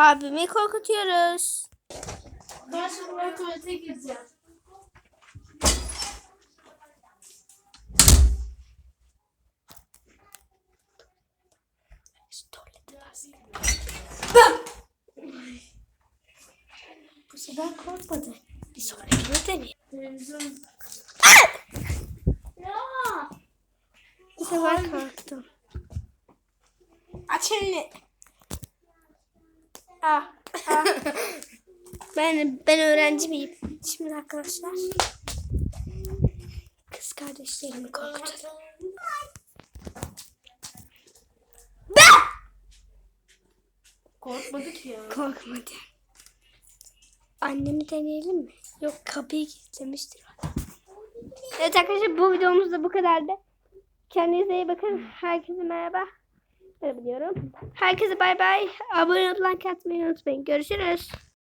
Abimi korkutuyoruz. Ben şimdi tuvalete gireceğim. Bu sefer korkmadı. Bir sonrakine deneyelim. Televizyon. Ya. Bu sefer korktum. Aç elini. Ah, ah. ben ben öğrenci miyim? Şimdi arkadaşlar kız kardeşlerimi korkutalım. Korkmadı ki ya. Korkmadı. Annemi deneyelim mi? Yok kapıyı kilitlemiştir. Evet arkadaşlar bu videomuz da bu kadardı. Kendinize iyi bakın. Herkese merhaba. Merhaba diyorum. Herkese bay bay. Abone atmayı unutmayın. Görüşürüz.